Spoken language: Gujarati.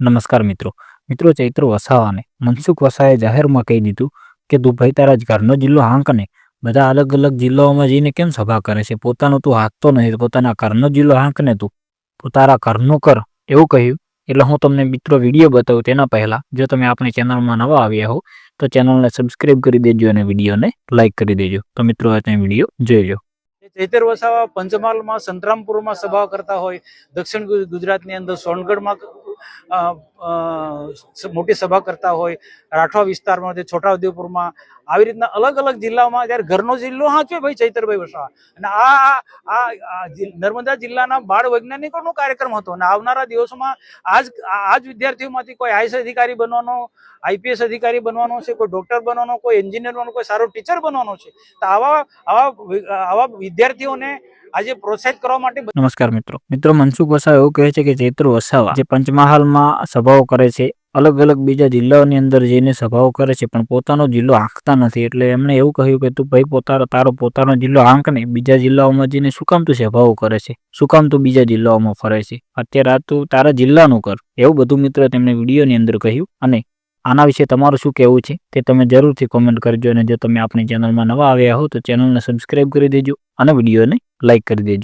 નમસ્કાર મિત્રો. મિત્રો ચૈત્ર વસાવાને મનસુખ વસાએ જાહેરમાં કહી દીધું કે, તું ભાઈ તારા ઘરનો જિલ્લો હાંક ને. બધા અલગ અલગ જિલ્લાઓમાં જઈને કેમ સભા કરે છે? પોતાનો તું હાંકતો નથી પોતાના ઘરનો જિલ્લો હાંકને તું. પોતારા ઘરનું કર. એવું કહ્યું. એટલે હું તમને મિત્રો વીડિયો બતાવું તેના પહેલા, જો તમે આપણી ચેનલમાં નવા આવ્યા હો, તો ચેનલને સબસ્ક્રાઇબ કરી દેજો અને વિડીયોને લાઇક કરી દેજો. તો મિત્રો આજે વીડિયો જોઈ લો ચૈતર વસાવા પંચમહાલમાં સંતરામપુરમાં સભા કરતા હોય, દક્ષિણ ગુજરાતની અંદર સોનગઢમાં મોટી સભા કરતા હોય, રાઠવા વિસ્તારમાં, જે છોટાઉદેપુરમાં આવી રીતના અલગ અલગ જિલ્લામાં જ્યારે ઘરનો જિલ્લો હાંચવે ભાઈ ચૈતરભાઈ વસાવા. અને આ, આ- નર્મદા જિલ્લાના બાળ વૈજ્ઞાનિકોનો કાર્યક્રમ હતો. અને આવનારા દિવસોમાં આજ, આ જ વિદ્યાર્થીઓમાંથી કોઈ આઈએસ અધિકારી બનવાનો, આઈપીએસ અધિકારી બનવાનો છે, કોઈ ડોક્ટર બનવાનો, કોઈ એન્જિનિયર બનવાનો, કોઈ સારો ટીચર બનવાનો છે. તો આવા આવા આવા વિદ્યાર્થીઓને આજે પ્રોત્સાહિત કરવા માટે નમસ્કાર મિત્રો. મિત્રો, મનસુખ વસાવા એવું કહે છે કે ચૈત્ર વસાવા જે પંચમહાલમાં સભાઓ કરે છે, અલગ અલગ બીજા જિલ્લાઓની અંદર જઈને સભાઓ કરે છે, પણ પોતાનો જિલ્લો આંકતા નથી. એટલે એમણે એવું કહ્યું કે તું ભાઈ પોતાનો, તારો પોતાનો જિલ્લો આંક ને બીજા જિલ્લાઓમાં જઈને શું કામ તું સભાઓ કરે છે? શું કામ તું બીજા જિલ્લાઓમાં ફરે છે? અત્યારે આ તું તારા જિલ્લાનું કર. એવું બધું મિત્ર તેમણે વિડીયોની અંદર કહ્યું અને આના વિશે તમારું શું કહેવું છે તે તમે જરૂરથી કોમેન્ટ કરજો અને જો તમે આપણી ચેનલમાં નવા આવ્યા હો તો ચેનલને સબસ્ક્રાઈબ કરી દેજો અને વિડીયોને લાઇક કરી દેજો.